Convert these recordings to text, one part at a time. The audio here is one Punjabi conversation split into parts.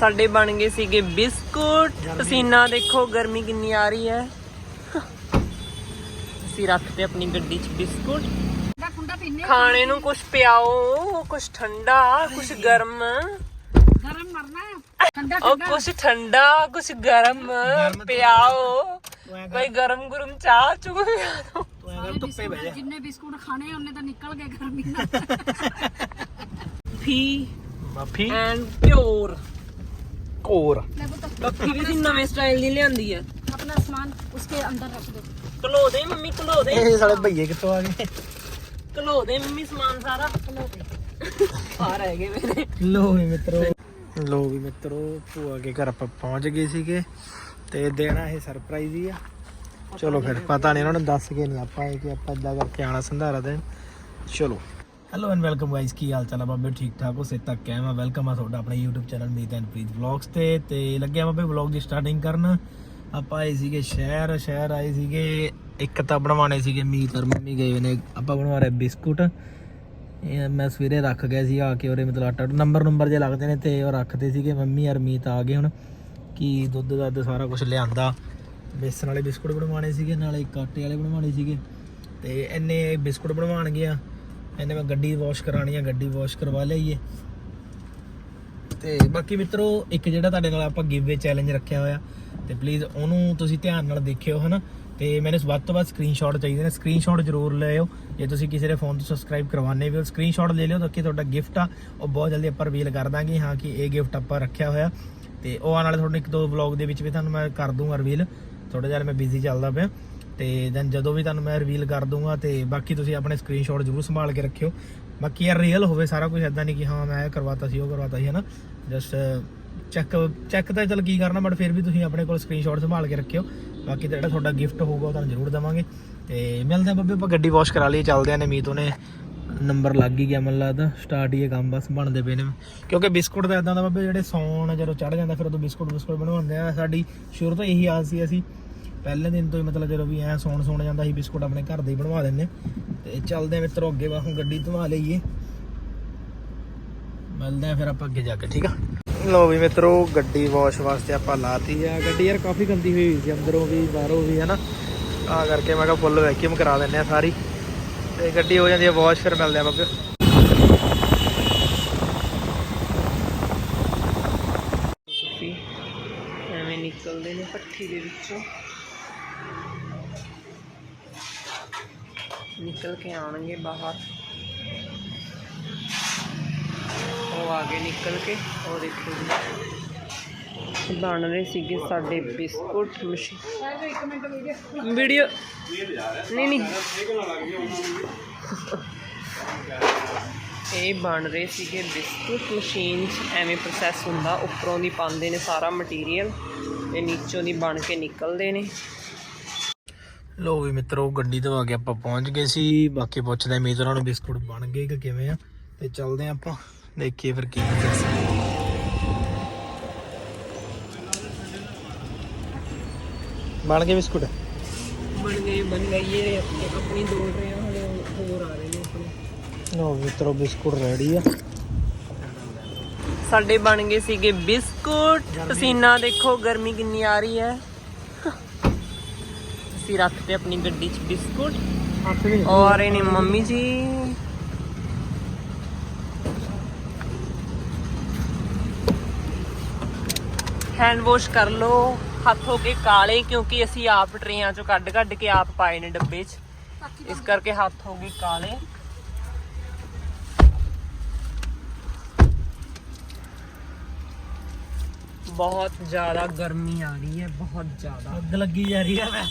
ਸਾਡੇ ਬਣ ਗਏ ਸੀਗੇ ਬਿਸਕੁਟ। ਪਸੀਨਾ ਦੇਖੋ ਗਰਮੀ ਕਿੰਨੀ ਆ ਰਹੀ ਹੈ। ਅਸੀਂ ਰੱਖਦੇ ਆਪਣੀ ਗੱਡੀ 'ਚ ਬਿਸਕੁਟ। ਖਾਣੇ ਨੂੰ ਕੁਝ ਪਿਆਓ ਕੁਝ ਠੰਡਾ ਕੁਝ ਗਰਮ। ਗਰਮ ਮਰਨਾ ਹੈ। ਠੰਡਾ ਉਹ ਕੁਝ ਠੰਡਾ ਕੁਝ ਗਰਮ। ਪਿਆਓ। ਕੋਈ ਗਰਮ ਗਰਮ ਚਾਹ ਚੁਗ ਜਾ। ਜਿੰਨੇ ਬਿਸਕੁਟ ਖਾਣੇ ਉਹਨੇ ਤਾਂ ਨਿਕਲ ਗਏ ਗਰਮੀ ਨਾਲ। ਫੀ ਮਾਫੀ। ਐਂਡ ਪਿਓਰ। ਕੋਰ ਲੈ ਪੁੱਤ ਬੱਫੀ ਵੀ ਦੀ ਨਵੇਂ ਸਟਾਈਲ ਦੀ ਲਿਆਂਦੀ ਹੈ अपना सामान उसके अंदर रख दो ਘਲੋ ਦੇ ਮੰਮੀ ਘਲੋ ਦੇ ਇਹ ਸਾਲੇ ਭਈਏ ਕਿੱਥੋਂ ਆ ਗਏ ਘਲੋ ਦੇ ਮੰਮੀ ਸਮਾਨ ਸਾਰਾ ਆ ਰਹਿ ਗਏ ਮੇਰੇ ਲੋ ਵੀ ਮਿੱਤਰੋ ਲੋ ਵੀ ਮਿੱਤਰੋ ਭੂਆ ਕੇ ਘਰ ਆਪਾਂ ਪਹੁੰਚ ਗਏ ਸੀਗੇ ਤੇ ਦੇਣਾ ਇਹ ਸਰਪ੍ਰਾਈਜ਼ ਹੀ ਆ ਚਲੋ ਫਿਰ ਪਤਾ ਨਹੀਂ ਉਹਨਾਂ ਨੇ ਦੱਸ ਕੇ ਨਹੀਂ ਆਪਾਂ ਇਹ ਕਿ ਆਪਾਂ ਇਦਾਂ ਕਰਕੇ ਆਣਾ ਸੰਧਾਰਾ ਦੇਣ ਚਲੋ ਹੈਲੋ ਐਂਡ ਵੈਲਕਮ ਗਾਇਸ ਕੀ ਹਾਲ ਚਾਲ ਆ ਬਾਬੇ? ਠੀਕ ਠਾਕ ਹੋ? ਸੇ ਤੱਕ ਕਹਿ ਮੈਂ ਵੈਲਕਮ ਆ ਤੁਹਾਡਾ ਆਪਣੇ YouTube channel Meet and Preet vlogs ਤੇ। ਤੇ ਲੱਗਿਆ ਬਾਬੇ ਵਲੌਗ ਦੀ ਸਟਾਰਟਿੰਗ ਕਰਨ। ਆਪਾਂ ਆਏ ਸੀਗੇ ਸ਼ਹਿਰ ਸ਼ਹਿਰ ਆਏ ਸੀਗੇ। ਇੱਕ ਤਾਂ ਬਣਵਾਣੇ ਸੀਗੇ ਮੀਤ ਔਰ ਮੰਮੀ ਗਏ ਨੇ। ਆਪਾਂ ਬਣਵਾ ਰਹੇ ਬਿਸਕੁਟ। ਇਹ ਮੈਂ ਸਵੇਰੇ ਰੱਖ ਗਿਆ ਸੀ, ਆ ਕੇ ਉਹਦੇ ਮਤਲਬ ਆਟਾ ਨੰਬਰ ਨੰਬਰ ਜੇ ਲੱਗਦੇ ਨੇ ਤੇ ਉਹ ਰੱਖਦੇ ਸੀਗੇ ਮੰਮੀ ਔਰ ਮੀਤ ਆ ਗਏ ਹੁਣ। ਕੀ ਦੁੱਧ ਦੱਧ ਸਾਰਾ ਕੁਝ ਲਿਆਂਦਾ। ਬੇਸਣ ਵਾਲੇ ਬਿਸਕੁਟ ਬਣਵਾਣੇ ਸੀਗੇ, ਨਾਲੇ ਇੱਕ ਆਟੇ ਵਾਲੇ ਬਣਵਾਣੇ ਸੀਗੇ। ਤੇ ਇੰਨੇ ਬਿਸਕੁਟ ਬਣਵਾਣ ਗਿਆ ਇਹਨੇ ਮੈਂ ਗੱਡੀ ਵਾਸ਼ ਕਰਾਣੀ ਆ, ਗੱਡੀ ਵਾਸ਼ ਕਰਵਾ ਲਈਏ। ਤੇ ਬਾਕੀ ਮਿੱਤਰੋ, ਇੱਕ ਜਿਹੜਾ ਤੁਹਾਡੇ ਨਾਲ ਆਪਾਂ ਗਿਵਵੇ ਚੈਲੰਜ ਰੱਖਿਆ ਹੋਇਆ, ਤੇ ਪਲੀਜ਼ ਉਹਨੂੰ ਤੁਸੀਂ ਧਿਆਨ ਨਾਲ ਦੇਖਿਓ, ਹਨਾ? ਤੇ ਮੈਨੂੰ ਵੱਧ ਤੋਂ ਵੱਧ ਸਕਰੀਨਸ਼ਾਟ ਚਾਹੀਦੇ ਨੇ। ਸਕਰੀਨਸ਼ਾਟ ਜ਼ਰੂਰ ਲਿਓ। ਜੇ ਤੁਸੀਂ ਕਿਸੇ ਦੇ ਫੋਨ ਤੋਂ ਸਬਸਕ੍ਰਾਈਬ ਕਰਵਾਉਣੇ ਵੀ ਹੋ ਸਕਰੀਨਸ਼ਾਟ ਲੈ ਲਿਓ ਤਾਂ ਕਿ ਤੁਹਾਡਾ ਗਿਫਟ ਆ, ਉਹ ਬਹੁਤ ਜਲਦੀ ਆਪਾਂ ਰਿਵੀਲ ਕਰ ਦਾਂਗੇ। ਹਾਂ, ਕਿ ਇਹ ਗਿਫਟ ਆਪਾਂ ਰੱਖਿਆ ਹੋਇਆ। ਤੇ ਉਹ ਆਉਣ ਵਾਲੇ ਤੁਹਾਨੂੰ ਇੱਕ ਦੋ ਵਲੌਗ ਦੇ ਵਿੱਚ ਵੀ ਤੁਹਾਨੂੰ ਮੈਂ ਕਰ ਦੂੰਗਾ ਰਿਵੀਲ ਥੋੜਾ ਜਿਹਾ ਮੈਂ ਬਿਜ਼ੀ ਚੱਲਦਾ ਪਿਆ। ਤੇ ਦੈਨ ਜਦੋਂ ਵੀ ਤੁਹਾਨੂੰ ਮੈਂ ਰਿਵੀਲ ਕਰ ਦੂੰਗਾ ਤੇ ਬਾਕੀ ਤੁਸੀਂ ਆਪਣੇ ਸਕਰੀਨਸ਼ਾਟ ਜ਼ਰੂਰ ਸੰਭਾਲ ਕੇ ਰੱਖਿਓ। ਬਾਕੀ ਯਾਰ ਰੀਅਲ ਹੋਵੇ, ਸਾਰਾ ਕੁਝ ਐਦਾਂ ਨਹੀਂ ਕਿ ਹਾਂ, ਮੈਂ ਇਹ ਕਰਵਾਤਾ ਸੀ, ਉਹ ਕਰਵਾਤਾ ਸੀ, ਹਨਾ? ਜਸਟ ਚੈੱਕ ਚੈੱਕ ਤਾਂ ਚਲ ਕੀ ਕਰਨਾ ਬਟ ਫਿਰ ਵੀ ਤੁਸੀਂ ਆਪਣੇ ਕੋਲ ਸਕਰੀਨਸ਼ਾਟ ਸੰਭਾਲ ਕੇ ਰੱਖਿਓ। ਬਾਕੀ ਤਾਂ ਜਿਹੜਾ ਤੁਹਾਡਾ ਗਿਫਟ ਹੋਊਗਾ, ਉਹ ਤੁਹਾਨੂੰ ਜ਼ਰੂਰ ਦੇਵਾਂਗੇ। ਤੇ ਮਿਲਦੇ ਆ ਬੱਬੇ, ਆਪਾਂ ਗੱਡੀ ਵਾਸ਼ ਕਰਾ ਲਈ ਚੱਲਦੇ ਆ ਨੇ ਮੀਤ ਉਹਨੇ ਨੰਬਰ ਲੱਗ ਹੀ ਗਿਆ ਮੈਨੂੰ ਲੱਗਦਾ ਸਟਾਰਟ ਹੀ ਇਹ ਕੰਮ ਬਸ ਬਣਦੇ ਪਏ ਨੇ। ਕਿਉਂਕਿ ਬਿਸਕੁਟ ਦਾ ਇਦਾਂ ਦਾ ਬਾਬੇ, ਜਿਹੜੇ ਸੌਣ ਜਦੋਂ ਚੜ ਜਾਂਦਾ, ਫਿਰ ਉਦੋਂ ਬਿਸਕੁਟ ਬਿਸਕੁਟ ਬਣਵਾਉਂਦੇ ਆ। ਸਾਡੀ ਸ਼ੁਰੂ ਤੋਂ ਇਹੀ ਆਸ ਸੀ ਅਸੀਂ। ਪਹਿਲੇ ਦਿਨ ਤੋਂ ਹੀ ਮਤਲਬ ਜਦੋਂ ਵੀ ਐ ਸੌਣ ਸੌਣ ਜਾਂਦਾ ਸੀ, ਬਿਸਕੁਟ ਆਪਣੇ ਘਰ ਦੇ ਹੀ ਬਣਵਾ ਦਿੰਨੇ ਤੇ ਚੱਲਦੇ ਆ ਮਿੱਤਰੋ, ਅੱਗੇ ਵਾ ਗੱਡੀ ਧਵਾ ਲਈਏ। ਮਿਲਦੇ ਆ ਫਿਰ ਆਪਾਂ ਅੱਗੇ ਜਾ ਕੇ, ਠੀਕ ਆ? ਲੋ ਵੀ ਮਿੱਤਰੋ, ਗੱਡੀ ਵਾਸ਼ ਵਾਸਤੇ ਆਪਾਂ ਲਾਤੀ ਆ ਗੱਡੀ ਯਾਰ ਕਾਫੀ ਗੰਦੀ ਹੋਈ ਹੋਈ ਸੀ, ਅੰਦਰੋਂ ਵੀ, ਬਾਹਰੋਂ ਵੀ, ਹਨਾ? ਆ ਕਰਕੇ ਮੈਂ ਕਿਹਾ ਫੁੱਲ ਵੈਕਿਊਮ ਕਰਾ ਦਿੰਨੇ ਆ ਸਾਰੀ। ਤੇ ਗੱਡੀ ਹੋ ਜਾਂਦੀ ਹੈ ਵਾਸ਼ ਫਿਰ ਮਿਲਦੇ ਆ ਬਾਬੇ। ਐਵੇਂ ਨਿਕਲਦੇ ਨੇ ਪੱਠੀ ਦੇ ਵਿੱਚੋਂ। ਨਿਕਲ ਕੇ ਆਉਣਗੇ ਬਾਹਰ। ਉਹ ਆਗੇ ਨਿਕਲ ਕੇ, ਉਹ ਦੇਖੋ ਜੀ। ਬਣ ਰਹੇ ਸੀਗੇ ਸਾਡੇ ਬਿਸਕੁਟ ਮਸ਼ੀਨ। ਵੀਡੀਓ ਵੀਡੀਓ ਨਹੀਂ ਨਹੀਂ। ਇਹ ਬਣ ਰਹੇ ਸੀਗੇ ਬਿਸਕੁਟ ਮਸ਼ੀਨ 'ਚ। ਐਵੇਂ ਪ੍ਰੋਸੈਸ ਹੁੰਦਾ, ਉੱਪਰੋਂ ਦੀ ਪਾਉਂਦੇ ਨੇ ਸਾਰਾ ਮਟੀਰੀਅਲ ਤੇ ਨੀਚੋਂ ਦੀ ਬਣ ਕੇ ਨਿਕਲਦੇ ਨੇ। ਲੋ ਵੀ ਮਿੱਤਰੋ ਗੱਡੀ ਤੋਂ ਆ ਕੇ ਆਪਾਂ ਪਹੁੰਚ ਗਏ ਸੀ। ਬਾਕੀ ਪੁੱਛਦੇ ਆ ਮੀਤ ਉਹਨਾਂ ਨੂੰ ਬਿਸਕੁਟ ਬਣ ਗਏ ਕਿ ਕਿਵੇਂ ਆ। ਤੇ ਚੱਲਦੇ ਆ ਆਪਾਂ ਦੇਖੀਏ ਫਿਰ ਕੀ process ਹੈ। ਬਣ ਗਏ ਬਿਸਕੁਟ? ਬਣ ਗਏ ਬਣ ਗਏ ਇਹ ਆਪਣੀ ਦੌੜ ਰਹੇ ਹਲੇ ਹੋਰ ਆ ਰਹੇ ਨੇ ਆਪਣੇ। ਲੋ ਮਿੱਤਰੋ ਬਿਸਕੁਟ ਰੈਡੀ ਆ। ਸਾਡੇ ਬਣ ਗਏ ਸੀਗੇ ਬਿਸਕੁਟ। ਪਸੀਨਾ ਦੇਖੋ ਗਰਮੀ ਕਿੰਨੀ ਆ ਰਹੀ ਹੈ। ਅਸੀਂ ਰੱਖਦੇ ਆਪਣੀ ਗੱਡੀ 'ਚ ਬਿਸਕੁਟ। ਹੱਥ ਵੀ ਔਰ ਇਹ ਨੇ ਮੰਮੀ ਜੀ ਹੈਂਡ ਵਾਸ਼ ਕਰ ਲੋ ਹੱਥ ਹੋ ਕੇ ਕਾਲੇ ਕਿਉਂਕਿ ਅਸੀਂ ਆਪ ਟਰੇਆਂ ਚੋਂ ਕੱਢ ਕੱਢ ਕੇ ਆਪ ਪਾਏ ਨੇ ਡੱਬੇ 'ਚ। ਇਸ ਕਰਕੇ ਹੱਥ ਹੋ ਗਏ ਕਾਲੇ। ਬਹੁਤ ਜ਼ਿਆਦਾ ਗਰਮੀ ਆ ਰਹੀ ਹੈ ਬਹੁਤ ਜ਼ਿਆਦਾ। ਅੱਗ ਲੱਗੀ ਜਾ ਰਹੀ ਆ ਮੈਂ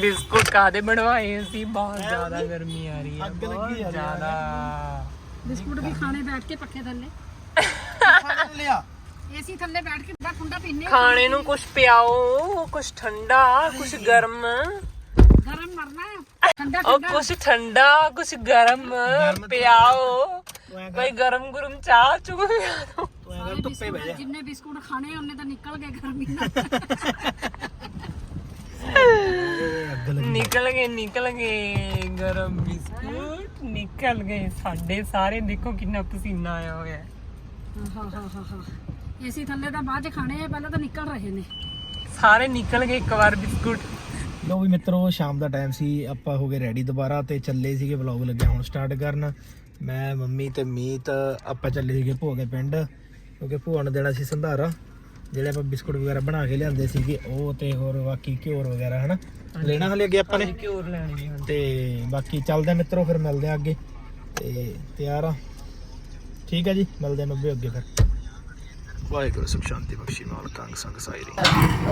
ਬਿਸਕੁਟ ਕਾਦੇ ਬਣਵਾਏ ਸੀ ਬਹੁਤ ਜ਼ਿਆਦਾ ਗਰਮੀ ਆ ਰਹੀ ਹੈ ਅੱਗ ਲੱਗੀ ਜਾ ਰਹੀ ਹੈ। ਜ਼ਿਆਦਾ। ਬਿਸਕੁਟ ਵੀ ਖਾਣੇ ਬੈਠ ਕੇ ਪੱਖੇ ਥੱਲੇ। ਲਿਆ। ਏਸੀ ਥੱਲੇ ਬੈਠ ਕੇ ਠੰਡਾ ਠੰਡਾ ਪੀਨੇ ਖਾਣੇ ਨੂੰ ਕੁਝ ਪਿਆਓ ਕੁਝ ਠੰਡਾ ਕੁਝ ਗਰਮ। ਗਰਮ ਮਰਨਾ ਹੈ ਠੰਡਾ ਉਹ ਕੁਝ ਠੰਡਾ ਕੁਝ ਗਰਮ। ਪਿਆਓ। ਕੋਈ ਗਰਮ ਗਰਮ ਚਾਹ ਚੁਗ ਪਿਆ ਕਰ ਧੁੱਪੇ ਬਹਿ ਜਾ। ਜਿੰਨੇ ਬਿਸਕੁਟ ਖਾਣੇ ਉਹਨੇ ਤਾਂ ਨਿਕਲ ਗਏ ਗਰਮੀ ਨਾਲ। ਅੱਗ ਲੱਗੀ ਨਿਕਲ ਗਏ ਨਿਕਲ ਗਏ ਗਰਮ ਬਿਸਕੁਟ। ਨਿਕਲ ਗਏ ਸਾਡੇ ਸਾਰੇ। ਦੇਖੋ ਕਿੰਨਾ ਪਸੀਨਾ ਆਇਆ ਹੋਇਆ ਹੈ। ਹਾਂ ਹਾਂ ਹਾਂ ਹਾਂ। ਏਸੀ ਥੱਲੇ ਤਾਂ ਬਾਅਦ ਚ ਖਾਣੇ ਆ ਪਹਿਲਾਂ ਤਾਂ ਨਿਕਲ ਰਹੇ ਨੇ। ਸਾਰੇ ਨਿਕਲ ਗਏ ਇੱਕ ਵਾਰ ਬਿਸਕੁਟ। ਲੋ ਵੀ ਮਿੱਤਰੋ ਸ਼ਾਮ ਦਾ ਟਾਈਮ ਸੀ। ਆਪਾਂ ਹੋ ਗਏ ਰੈਡੀ ਦੁਬਾਰਾ ਤੇ ਚੱਲੇ ਸੀਗੇ ਵਲੌਗ ਲੱਗਿਆ ਹੁਣ ਸਟਾਰਟ ਕਰਨ। ਮੈਂ ਮੰਮੀ ਤੇ ਮੀਤ ਆਪਾਂ ਚੱਲੇ ਸੀਗੇ ਦੇ ਪਿੰਡ। ਕਿਉਂਕਿ ਭੂਆ ਨੂੰ ਦੇਣਾ ਸੀ ਸੰਧਾਰਾ ਜਿਹੜੇ ਆਪਾਂ ਬਿਸਕੁਟ ਵਗੈਰਾ ਬਣਾ ਕੇ ਲਿਆਂਦੇ ਸੀਗੇ ਉਹ ਤੇ ਹੋਰ ਬਾਕੀ ਘਿਓਰ ਵਗੈਰਾ ਹਨਾ? ਲੈਣਾ ਹਲੇ ਅੱਗੇ ਆਪਾਂ ਨੇ? ਘਿਓਰ ਲੈਣੀ ਹੈ ਤੇ ਬਾਕੀ ਚੱਲਦੇ ਆ ਮਿੱਤਰੋ ਫਿਰ ਮਿਲਦੇ ਆ ਅੱਗੇ। ਤੇ ਤਿਆਰ ਆ। ਠੀਕ ਹੈ ਜੀ ਮਿਲਦੇ ਆ ਨੱਬੇ ਅੱਗੇ ਫਿਰ। ਵਾਹਿਗੁਰੂ ਸੁਖ ਸ਼ਾਂਤੀ ਬਖਸ਼ੀ ਮਾਲਕਾਂ ਸੰਗ ਸਾਇਰੀ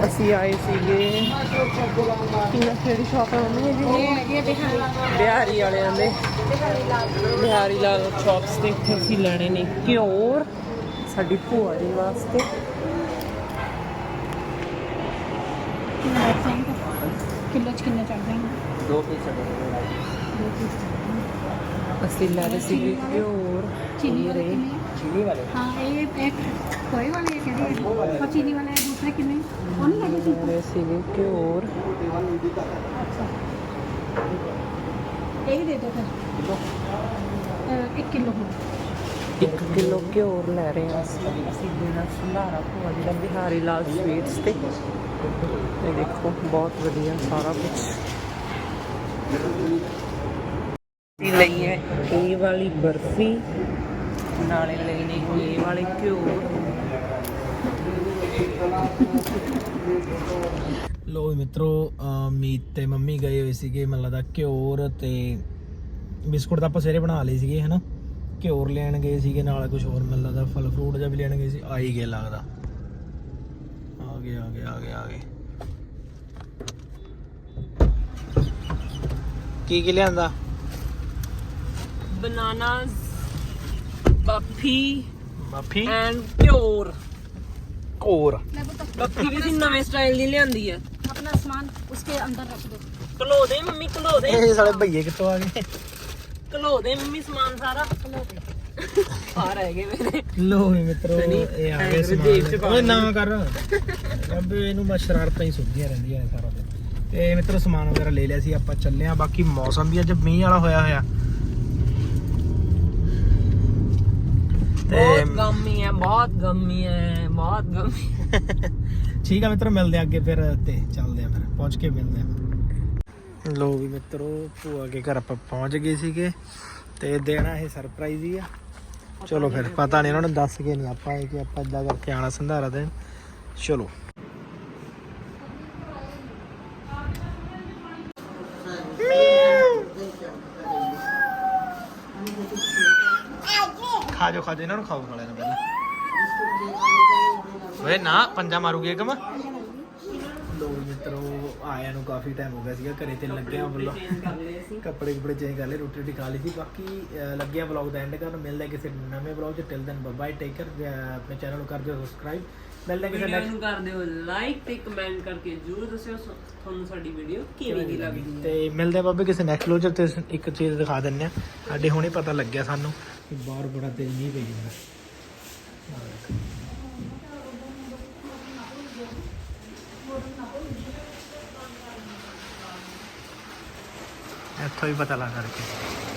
ਅਸੀਂ ਆਏ ਸੀਗੇ ਕਿਹੜਾ ਕਿਹੜੀ ਸ਼ਾਪ ਹੈ ਮੰਮੀ ਜੀ? ਬਿਹਾਰੀ ਬਿਹਾਰੀ ਵਾਲਿਆਂ ਦੇ। ਬਿਹਾਰੀ ਲਾਲ ਸ਼ਾਪਸ ਤੇ ਇੱਥੇ ਅਸੀਂ ਲੈਣੇ ਨੇ ਘਿਓਰ ਸਾਡੀ ਭੂਆ ਜੀ ਵਾਸਤੇ। ਕਿਲੋ ਚ ਕਿੰਨੇ ਚੜ ਜਾਣਗੇ ਦੋ ਪੀਸ ਅਸੀਂ ਲੈ ਰਹੇ ਸੀਗੇ ਘਿਓਰ ਚੀਨੀ ਵਾਲੇ ਇਹ ਕਿੰਨੇ? ਚੀਨੀ ਵਾਲੇ? ਹਾਂ ਇਹ ਇੱਕ ਕੋਈ ਵਾਲੇ ਇਹ ਕਿਹੜੇ? ਹੈ ਉਹ ਚੀਨੀ ਵਾਲੇ ਹੈ, ਦੂਸਰੇ ਕਿੰਨੇ? ਉਹ ਨਹੀਂ ਲੱਗੇ ਸੀ ਰਹੇ ਸੀਗੇ ਘਿਓਰ ਇਹ ਵੀ ਦੇ ਦਿਓ ਫਿਰ। ਅਹ, ਇੱਕ ਕਿਲੋ ਹੋਰ। 1 ਕਿਲੋ ਘਿਓਰ ਲੈ ਰਹੇ ਹਾਂ ਅਸੀਂ। ਅਸੀਂ ਦੇਣਾ ਸੰਧਾਰਾ ਭੂਆ ਜੀ ਦਾ ਬਿਹਾਰੀ ਲਾਲ ਸਵੀਟਸ ਤੇ। ਤੇ ਦੇਖੋ ਬਹੁਤ ਵਧੀਆ ਸਾਰਾ ਕੁਝ ਇਹ ਲਈ ਹੈ ਇਹ ਵਾਲੀ ਬਰਫੀ। ਨਾਲੇ ਲਈ ਨੇ ਇਹ ਵਾਲੇ ਘਿਓਰ। ਲੋ ਮਿੱਤਰੋ ਮੀਤ ਤੇ ਮੰਮੀ ਗਏ ਹੋਏ ਸੀਗੇ ਮੈਨੂੰ ਲੱਗਦਾ ਘਿਓਰ ਤੇ ਬਿਸਕੁਟ ਤਾਂ ਆਪਾਂ ਸਵੇਰੇ ਬਣਾ ਲਏ ਸੀਗੇ ਹਨਾ? ਘਿਓਰ ਲੈਣ ਗਏ ਸੀਗੇ ਨਾਲ ਕੁਝ ਹੋਰ ਮੈਨੂੰ ਲੱਗਦਾ ਫਲ ਫਰੂਟ ਜਾਂ ਵੀ ਲੈਣ ਗਏ ਸੀ ਆ ਗਿਆ ਲੱਗਦਾ। ਆ ਗਿਆ ਆ ਗਿਆ ਆ ਗਿਆ ਆ ਗਿਆ ਕੀ ਕੀ ਲਿਆਂਦਾ? ਬਨਾਨਾਸ ਬੱਫੀ ਬੱਫੀ? ਐਂਡ ਘਿਓਰ। ਘੋਰ। ਬੱਫੀ ਵੀ ਦੀ ਨਵੇਂ ਸਟਾਈਲ ਦੀ ਲਿਆਂਦੀ ਹੈ ਆਪਣਾ ਸਮਾਨ ਉਸਕੇ ਅੰਦਰ ਰੱਖ ਦੋ। ਖਲੋ ਦੇ ਮੰਮੀ ਖਲੋ ਦੇ। ਇਹ ਸਾਲੇ ਭਈਏ ਕਿੱਥੋਂ ਆ ਗਏ? ਘਲੋ ਦੇ ਮੰਮੀ ਸਮਾਨ ਸਾਰਾ। ਘਲੋ ਦੇ ਆ ਰਹਿ ਗਏ ਮੇਰੇ। ਲੋ ਵੀ ਮਿੱਤਰੋ ਇਹ ਆ ਗਿਆ ਸਮਾਨ। ਓਏ ਨਾ ਕਰ। ਅੱਬੇ ਇਹਨੂੰ ਮੈਂ ਸ਼ਰਾਰਤਾਂ ਹੀ ਸੁਣਦੀਆਂ ਰਹਿੰਦੀਆਂ ਨੇ ਸਾਰਾ ਦਿਨ। ਤੇ ਮਿੱਤਰੋ ਸਮਾਨ ਵਗੈਰਾ ਲੈ ਲਿਆ ਸੀ ਆਪਾਂ ਚੱਲੇ ਆ ਬਾਕੀ ਮੌਸਮ ਵੀ ਅੱਜ ਮੀਂਹ ਵਾਲਾ ਹੋਇਆ ਹੋਇਆ। ਤੇ ਬਹੁਤ ਗਮੀ ਹੈ ਬਹੁਤ ਗਮੀ ਹੈ ਬਹੁਤ ਗਮੀ ਠੀਕ ਆ ਮਿੱਤਰੋ ਮਿਲਦੇ ਆ ਅੱਗੇ ਫਿਰ ਤੇ ਚੱਲਦੇ ਆ ਫਿਰ। ਪਹੁੰਚ ਕੇ ਮਿਲਦੇ ਆ ਲੋ ਵੀ ਮਿੱਤਰੋ, ਭੂਆ ਕੇ ਘਰ ਆਪਾਂ ਪਹੁੰਚ ਗਏ ਸੀਗੇ ਤੇ ਦੇਣਾ ਇਹ ਸਰਪ੍ਰਾਈਜ਼ ਹੀ ਆ। ਚਲੋ ਫਿਰ, ਪਤਾ ਨਹੀਂ ਉਹਨਾਂ ਨੇ ਦੱਸ ਕੇ ਨਹੀਂ ਆਪਾਂ ਇਹ ਕਿ ਆਪਾਂ ਇਦਾਂ ਕਰਕੇ ਆਣਾ ਸੰਧਾਰਾ ਦੇਣ। ਚਲੋ। ਖਾ ਜੋ ਖਾ ਜੋ ਇਹਨਾਂ ਨੂੰ ਖਾਓ ਵਾਲਿਆਂ ਨੂੰ ਪਹਿਲਾਂ। ਓਏ ਨਾ, ਪੰਜਾ ਮਾਰੂਗੀ ਕਮ ਲੋ ਆਇਆ ਨੂੰ ਕਾਫੀ ਟਾਈਮ ਹੋ ਗਿਆ ਸੀਗਾ ਘਰੇ ਤੇ ਲੱਗਿਆ ਵੱਲੋਂ ਕੱਪੜੇ ਕੁਪੜੇ ਚੇਂਜ ਕਰ ਲਏ ਰੋਟੀ ਰੋਟੀ ਖਾ ਲਈ ਸੀ। ਬਾਕੀ ਲੱਗਿਆ ਵਲੌਗ ਦਾ ਐਂਡ ਕਰਨ ਮਿਲਦਾ ਕਿਸੇ ਨਵੇਂ ਵਲੌਗ ਚ। ਟਿਲ ਦੈਨ ਬਾਏ ਟੇਕ ਕਰ ਆਪਣੇ ਚੈਨਲ ਨੂੰ ਕਰ ਦਿਓ ਸਬਸਕ੍ਰਾਈਬ ਮਿਲਦਾ ਕਿਸੇ next ਨੂੰ ਕਰ ਦਿਓ ਲਾਈਕ ਤੇ ਕਮੈਂਟ ਕਰਕੇ ਜਰੂਰ ਦੱਸਿਓ ਤੁਹਾਨੂੰ ਸਾਡੀ ਵੀਡੀਓ ਕਿਵੇਂ ਦੀ ਲੱਗੀ ਤੇ ਮਿਲਦੇ ਆ ਬਾਬੇ ਕਿਸੇ ਨੈਕਸਟ ਲੋਜਰ ਤੇ ਇੱਕ ਚੀਜ਼ ਦਿਖਾ ਦਿੰਨੇ ਆ ਸਾਡੇ ਹੁਣੇ ਪਤਾ ਲੱਗਿਆ ਸਾਨੂੰ ਕਿ ਬਾਹਰ ਬੜਾ ਤੇਜ਼ ਮੀਂਹ ਪਈ ਜਾਂਦਾ। ਆਹ ਦੇਖ। ਇੱਥੋਂ ਹੀ ਪਤਾ ਲੱਗ ਕਰਕੇ।